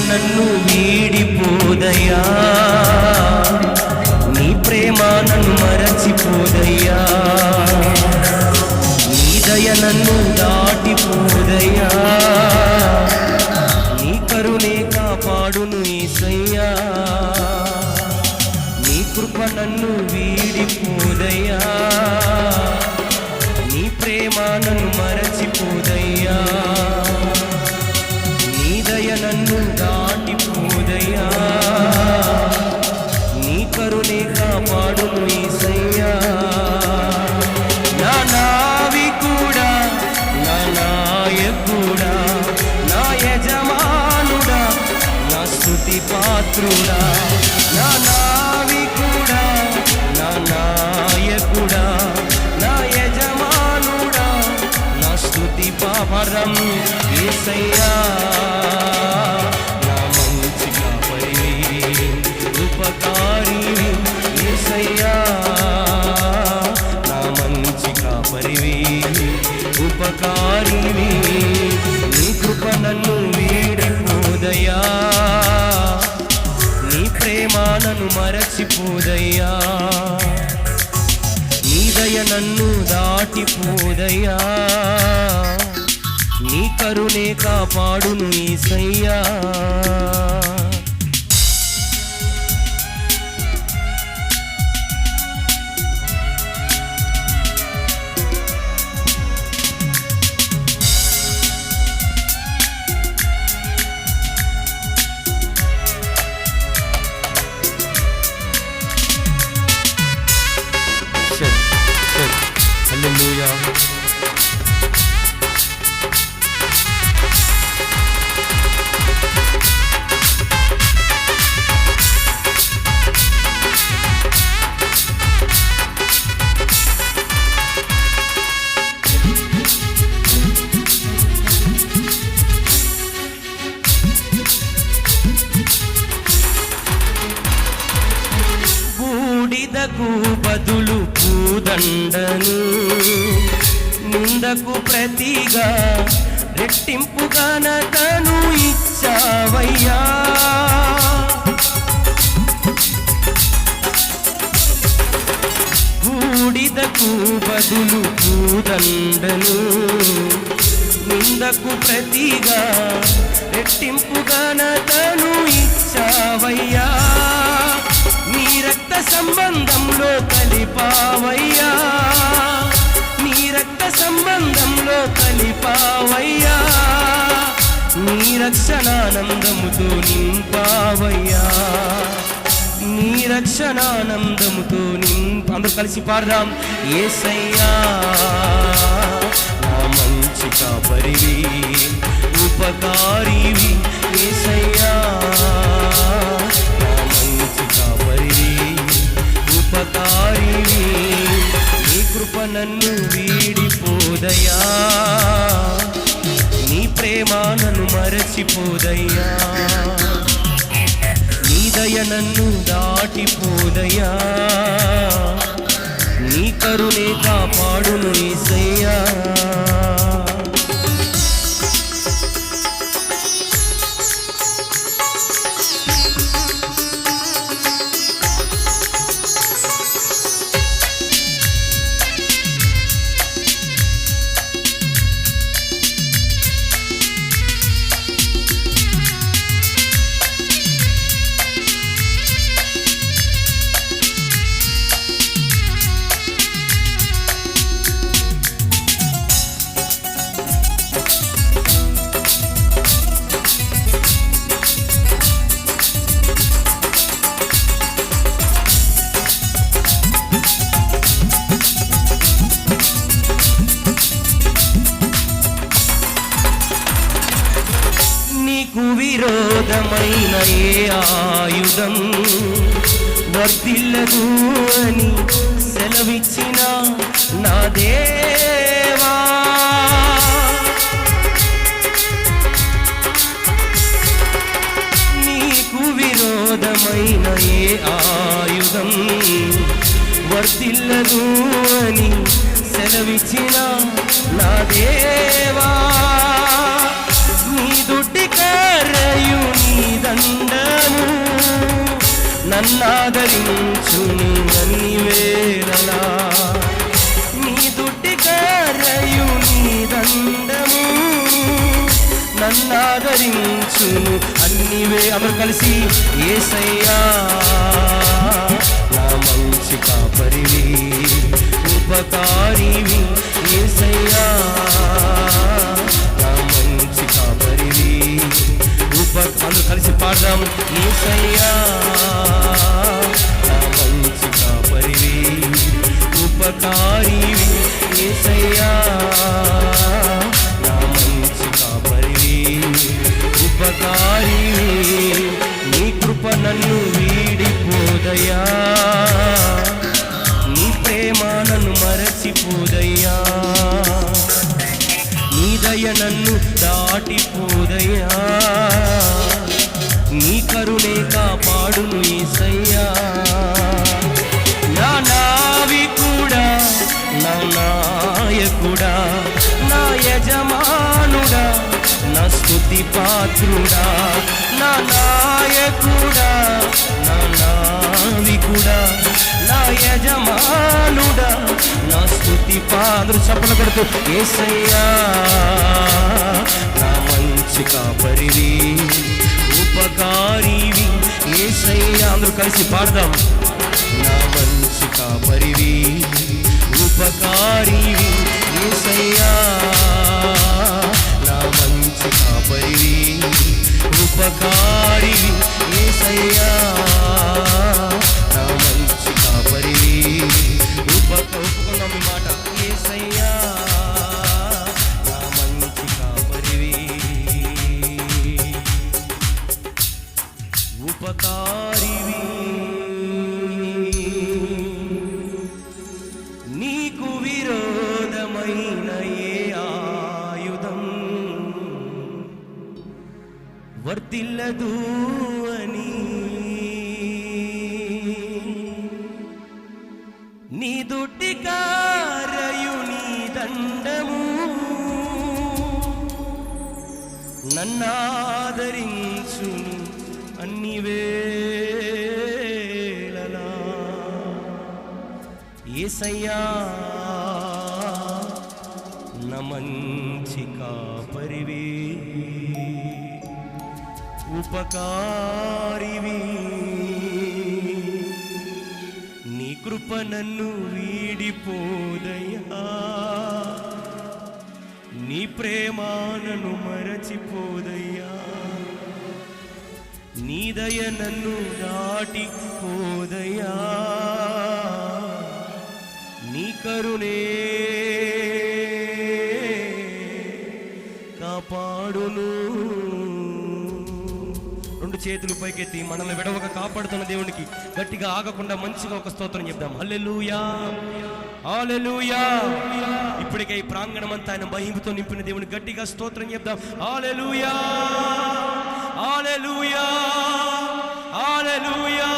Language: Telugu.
నన్ను వీడిపోదయా నీ ప్రేమ నన్ను మరచిపోదయా నీ దయ నన్ను దాటిపోదయా కాపాడును ఈసయ్యా నీ కృప నన్ను వీడిపోదయ్యా. నీ ప్రేమ నన్ను మర పాత్రుడా నా నావికుడా నా నాయకుడా నా యజమానుడా. నా స్థుతి పవరం ఏసయ్యా. దాటిపోదయ్యా నీ కరుణే కాపాడును ఈసయ్యా. సయ్యా బూడిదకు బదులు పూదండను నిందకు ప్రతిగా రెట్టింపుగా రెట్టింపు ఘనతను ఇచ్చావయ్యా బూడిదకు బదులు పూదండను నిందకు ప్రతిగా రెట్టింపుగా తను ఇచ్చావయ్యా. నీ రక్త సంబంధంలో కలిపావయ్యా. నీ రక్త సంబంధంలో కలిపా రక్షణానందముతో నింపావయ్యా. నీ రక్షణానందముతో నింప అందరూ కలిసి పాడదాం. ఏసయ్యా నా మంచి కాపరివి ఉపకారివి. ఏసయ్యా నా మంచి కాపరివి ఉపకారివి. నీ కృప నన్ను వీడిపోదయా దాటిపోదయ్యా. నీ దయ నన్ను దాటిపోదయ్యా. నీ కరుణే కాపాడును నీ సయ్యా విధమైన ఏ ఆయుధం వర్దిల్లదు అని సెలవిచ్చిన నా దేవా. నీకు విరోధమైన ఏ ఆయుధం వర్దిల్లదు అని సెలవిచ్చిన నా దేవా. నీ దుడ్డి కరయు దండను నన్నాదరించును అన్ని వేళలా నీ దుడ్డి కారయు నీ దండము నన్నాదరించును అన్ని వే అమరు కలిసి ఏసయ్యా. నా మంచి కాపరివి ఉపకారివి ఏసయ్యా. కలిసి పాడదాం ఏసయ్యా నీ కరుణే కాపాడును ఈసయ్యా నా నావి కూడా నా నాయకుడా నా యజమానుడా నా స్థుతి పాత్రుడా. నా నాయకుడా నా నావికుడా నా యజమానుడా నా స్థుతి పాత్రుడు. చప్పలు కొడుతూ ఏసయ్యా నా మంచి కాపరివి ఉపకారివి ఏసయ్యా అందరూ కలిసి పాడదాం. నా మంచి కాపరివి. ఉపకారివి. ఏసయ్యా నా మంచి కాపరివి. ఉపకారివి. ఏసయ్యా నా మంచి కాపరివి. ఉపకారి వర్తిల్లదు అని. నీ దుడ్డి కారయు నీ దండము. నన్నాదరించును అన్ని వేళలా. ఏసయ్యా నమన్ ఉపకారివి నీ కృప నన్ను వీడిపోదయ్యా. నీ ప్రేమానను మరచిపోదయ్యా. నీ దయ నన్ను దాటిపోదయ్యా. నీ కరుణే కాపాడును. చేతులు పైకెత్తి మనల్ని విడవక కాపాడుతున్న దేవునికి గట్టిగా ఆగకుండా మంచిగా ఒక స్తోత్రం చెప్దాం. హల్లెలూయా. హాలెలూయా ఇప్పటికే ఈ ప్రాంగణం అంతా ఆయన మహిమతో నింపిన దేవుని గట్టిగా స్తోత్రం చెప్దాం. Hallelujah hallelujah hallelujah